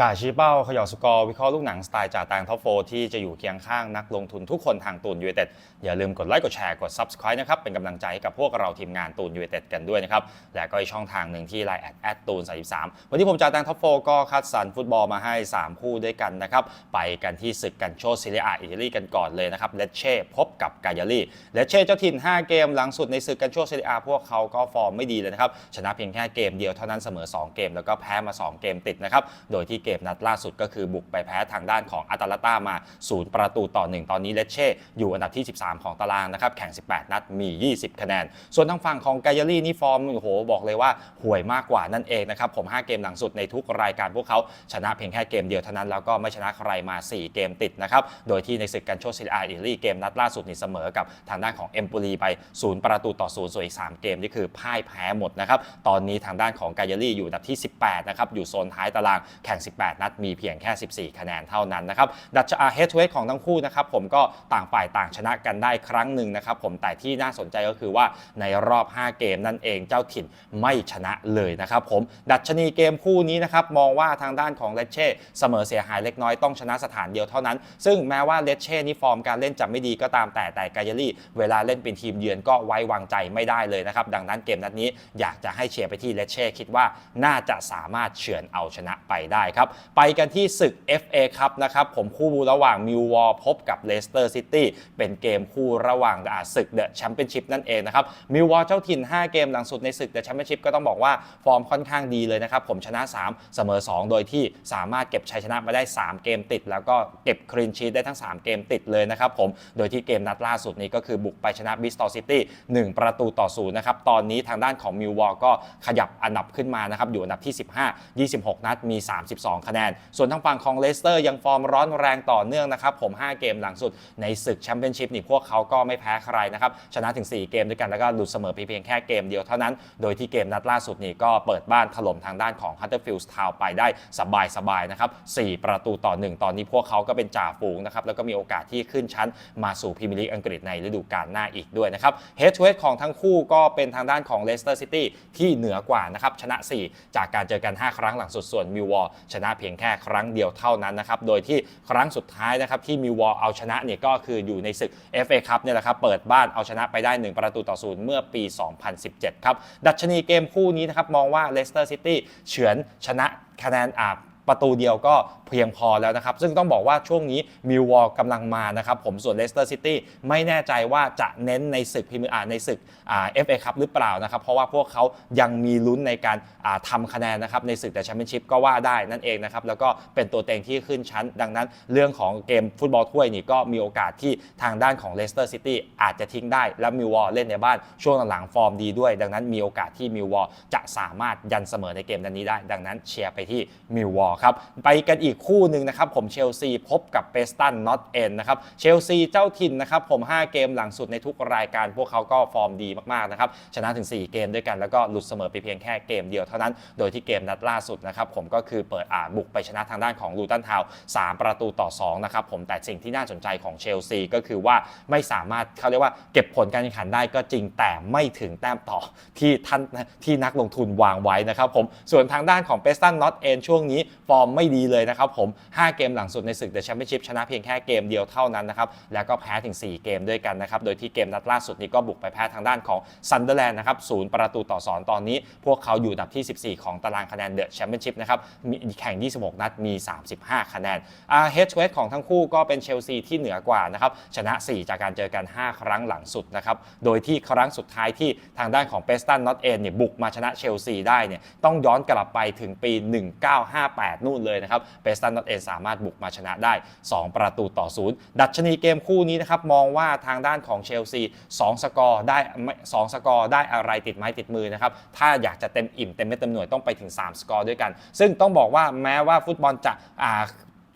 จ่าชี้เป้าขย่าสกอร์วิเคราะห์ลูกหนังสไตล์จ่าตางท็อปโฟที่จะอยู่เคียงข้างนักลงทุนทุกคนทางตูนยูเ i เต็ดอย่าลืมกดไลค์กดแชร์กด Subscribe นะครับ เป็นกำลังใจให้กับพวกเราทีมงานตูนยูเ i เต็ดกันด้วยนะครับ และก็อีกช่องทางหนึ่งที่ไลน์แอดแอดตูน33วันนี้ผมจ่าตางท็อปโฟก็คัดสรรฟุตบอลมาให้ 3 คู่ด้วยกันนะครับ ไปกันที่ศึกกันโชซิเลียอิตาลีกันก่อนเลยนะครับเลเช่พบกับกายาลีเลเช่เจ้าถิ่น 5 เกมหลังสุดในศึกกันโชซิเลียพวกเขาก็ฟอร์มไม่ดีเลยนะครับชนะเพียงแค่เกมเดียวเท่านั้นเสมอ 2 เกม แล้วก็แพ้มา 2 เกมติดนะครับโดยที่เกมนัดล่าสุดก็คือบุกไปแพ้ทางด้านของอาตาลาต้ามา 0 ประตูต่อ 1 ตอนนี้เลเช่อยู่อันดับที่ 13 ของตารางนะครับแข่ง 18 นัดมี 20 คะแนน ส่วนทางฝั่งของไกายลี่นี่ฟอร์มโอ้โหบอกเลยว่าห่วยมากกว่านั่นเองนะครับผม 5 เกมหลังสุดในทุกรายการพวกเขาชนะเพียงแค่เกมเดียวเท่านั้นแล้วก็ไม่ชนะใครมา 4 เกมติดนะครับโดยที่ในศึกกันโชซิลอาอิลี่เกมนัดล่าสุดนี่เสมอกับทางด้านของเอมโปลีไป 0 ประตูต่อ 0 ส่วนอีก 3 เกมนี่คือพ่ายแพ้หมดนะครับตอนนี้ทางด้านของไกายลี่อยู่อันดับที่ 18นะครับอยู่โซนท้ายตารางแข่ง18นัดมีเพียงแค่ 14 คะแนนเท่านั้นนะครับดัชอาเฮดเวทของทั้งคู่นะครับผมก็ต่างฝ่ายต่างชนะกันได้ครั้งหนึ่งนะครับผมแต่ที่น่าสนใจก็คือว่าในรอบ 5 เกมนั่นเองเจ้าถิ่นไม่ชนะเลยนะครับผมดัชนีเกมคู่นี้นะครับมองว่าทางด้านของเลเช่เสมอเสียหายเล็กน้อยต้องชนะสถานเดียวเท่านั้น ซึ่งแม้ว่าเลเช่นี่ฟอร์มการเล่นจะไม่ดีก็ตามแต่แต่กายลีเวลาเล่นเป็นทีมเยือนก็ไว้วางใจไม่ได้เลยนะครับดังนั้นเกมนัดนี้อยากจะให้เชียร์ไปที่เลเช่คิดว่าน่าจะสามารถเฉือนเอาชนะไปได้ครับไปกันที่ศึก FA ครับนะครับผมคู่ระหว่างมิววอลพบกับเลสเตอร์ซิตี้เป็นเกมคู่ระหว่างอาศึกเดอะแชมเปี้ยนชิพนั่นเองนะครับมิววอลเจ้าถิ่น 5 เกมหลังสุดในศึกเดอะแชมเปี้ยนชิพก็ต้องบอกว่าฟอร์มค่อนข้างดีเลยนะครับผมชนะ 3 เสมอ 2 โดยที่สามารถเก็บชัยชนะมาได้ 3 เกมติด แล้วก็เก็บคลีนชีตได้ทั้ง 3 เกมติดเลยนะครับผมโดยที่เกมนัดล่าสุดนี้ก็คือบุกไปชนะบิสตอลซิตี้1ประตูต่อ0นะครับตอนนี้ทางด้านของมิววอลก็ขยับอันดับขึ้นมานะครับอยู่อันดับที่ 15 26 นัดมี 32คะแนน ส่วนทางฝั่งของเลสเตอร์ยังฟอร์มร้อนแรงต่อเนื่องนะครับ ผม 5 เกมหลังสุดในศึกแชมเปี้ยนชิพนี่พวกเขาก็ไม่แพ้ใครนะครับ ชนะถึง 4 เกมด้วยกันแล้วก็หลุดเสมอเพียงแค่เกมเดียวเท่านั้น โดยที่เกมนัดล่าสุดนี่ก็เปิดบ้านถล่มทางด้านของ Huddersfield Town ไปได้สบายๆนะครับ 4 ประตูต่อ 1 ตอนนี้พวกเขาก็เป็นจ่าฝูงนะครับแล้วก็มีโอกาสที่ขึ้นชั้นมาสู่พรีเมียร์ลีกอังกฤษในฤดูกาลหน้าอีกด้วยนะครับเฮดทูเฮดของทั้งคู่ก็เป็นทางด้านของเลสเตอร์ซิตี้ที่เหนือกว่านะครับชนะ 4 จากการเจอกัน 5 ครั้งหลังสุดส่วนมิววอลชชนะเพียงแค่ครั้งเดียวเท่านั้นนะครับ โดยที่ครั้งสุดท้ายนะครับที่มิววอลเอาชนะเนี่ยก็คืออยู่ในศึก FA คัพเนี่ยแหละครับ เปิดบ้านเอาชนะไปได้ 1 ประตูต่อศูนย์เมื่อปี 2017 ครับ ดัชนีเกมคู่นี้นะครับมองว่าเลสเตอร์ซิตี้เฉือนชนะคะแนนอาบ ประตูเดียวก็เพียงพอแล้วนะครับ ซึ่งต้องบอกว่าช่วงนี้มิววอลกำลังมานะครับผมส่วนเลสเตอร์ซิตี้ไม่แน่ใจว่าจะเน้นในศึกพรีเมียร์ในศึกเอฟเอคัพหรือเปล่านะครับ เพราะว่าพวกเขายังมีลุ้นในการทำคะแนนนะครับในศึกแต่แชมเปี้ยนชิพก็ว่าได้นั่นเองนะครับ แล้วก็เป็นตัวเต็งที่ขึ้นชั้น ดังนั้นเรื่องของเกมฟุตบอลถ้วยนี่ก็มีโอกาสที่ทางด้านของเลสเตอร์ซิตี้อาจจะทิ้งได้ และมิววอลเล่นในบ้านช่วงหลังๆฟอร์มดีด้วย ดังนั้นมีโอกาสที่มิววอลจะสามารถยันเสมอในเกมนันนี้ได้ ดังนั้นเชียร์ไปที่มิววอลครับ ไปกันอีกคู่หนึ่งนะครับผมเชลซีพบกับเปสตันนอตเอ็นนะครับเชลซีเจ้าถิ่นนะครับผม 5 เกมหลังสุดในทุกรายการพวกเขาก็ฟอร์มดีมากๆนะครับชนะถึง 4 เกมด้วยกันแล้วก็หลุดเสมอไปเพียงแค่เกมเดียวเท่านั้น โดยที่เกมนัดล่าสุดนะครับผมก็คือเปิดอ่าบุกไปชนะทางด้านของลูตันทาว3ประตูต่อ2นะครับผมแต่สิ่งที่น่าสนใจของเชลซีก็คือว่าไม่สามารถเขาเรียกว่าเก็บผลการแข่งขันได้ก็จริงแต่ไม่ถึงแต้มต่อที่ท่านที่นักลงทุนวางไว้นะครับผมส่วนทางด้านของเปสตันนอตเอ็นช่วงนี้ฟอร์มไม่ดีเลยนะครับผม 5 เกมหลังสุดในศึกเดอะแชมเปี้ยนชิพชนะเพียงแค่เกมเดียวเท่านั้นนะครับ แล้วก็แพ้ถึง 4 เกมด้วยกันนะครับ โดยที่เกมนัดล่าสุดนี้ก็บุกไปแพ้ทางด้านของซันเดอร์แลนด์นะครับศูนย์ประตูต่อ2ตอนนี้ พวกเขาอยู่อันดับที่ 14 ของตารางคะแนนเดอะแชมเปี้ยนชิพนะครับ มีแข่ง 26 นัด มี 35 คะแนนอ่าเฮดเวทของทั้งคู่ก็เป็นเชลซีที่เหนือกว่านะครับ ชนะ 4 จากการเจอกัน 5 ครั้งหลังสุดนะครับ โดยที่ครั้งสุดท้ายที่ทางด้านของเปสตันนอตเอนเนี่ยบุกมาชนะเชลซีได้เนี่ยต้องย้อนกลับไปถึงปี 1958นู่นเลยนะครับเปสตันนอตเอ็นสามารถบุกมาชนะได้ 2 ประตูต่อศูนย์ดัชนีเกมคู่นี้นะครับมองว่าทางด้านของเชลซี2สกอร์ได้2สกอร์ได้อะไรติดไม้ติดมือนะครับถ้าอยากจะเต็มอิ่มเต็มเม็ดเต็มหน่วยต้องไปถึง 3 สกอร์ด้วยกัน ซึ่งต้องบอกว่าแม้ว่าฟุตบอลจะอ่า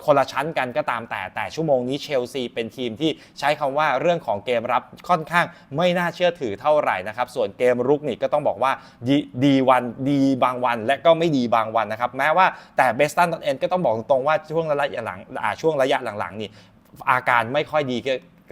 คนละชั้นกันก็ตามแต่แต่ชั่วโมงนี้เชลซีเป็นทีมที่ใช้คำว่าเรื่องของเกมรับค่อนข้างไม่น่าเชื่อถือเท่าไหร่นะครับ ส่วนเกมรุกนี่ก็ต้องบอกว่าดีดีวันดีบางวัน และก็ไม่ดีบางวันนะครับแม้ว่าแต่เบสตันตอนเอ็นก็ต้องบอกตรงๆว่าช่วงระยะหลังอาช่วงระยะหลังๆนี่อาการไม่ค่อยดี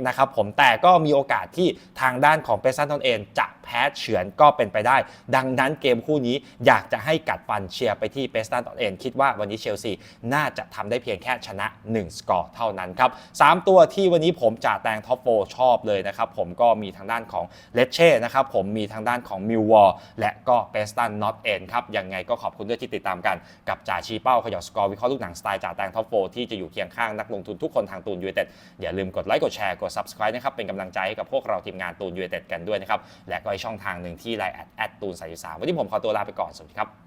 นะครับผมแต่ก็มีโอกาสที่ทางด้านของเปซันตนเองจะแพ้เฉือนก็เป็นไปได้ ดังนั้นเกมคู่นี้อยากจะให้กัดฟันเชียร์ไปที่เปซันตนเองคิดว่าวันนี้เชลซีน่าจะทำได้เพียงแค่ชนะ 1 สกอร์เท่านั้นครับสามตัวที่วันนี้ผมจ่าแตงท็อปโฟชอบเลยนะครับผมก็มีทางด้านของเลเช่นะครับผมมีทางด้านของมิววอลและก็เปสตันนอตเอนครับยังไงก็ขอบคุณด้วยที่ติดตามกันกับจ่าชีเป้าขย่าสกอร์วิเคราะห์ลูกหนังสไตล์จ่าแตงท็อปโฟที่จะอยู่เคียงข้างนักลงทุนทุกคนทางตูนยูเต็ดอย่าลืมกดไลค์กดแชร์กด subscribe นะครับเป็นกำลังใจให้กับพวกเราทีมงานตูนยูเอเต็ดกันด้วยนะครับและก็ช่องทางหนึ่งที่ไลน์แอดแอดตูนสายสามวันนี้ผมขอตัวลาไปก่อนสวัสดีครับ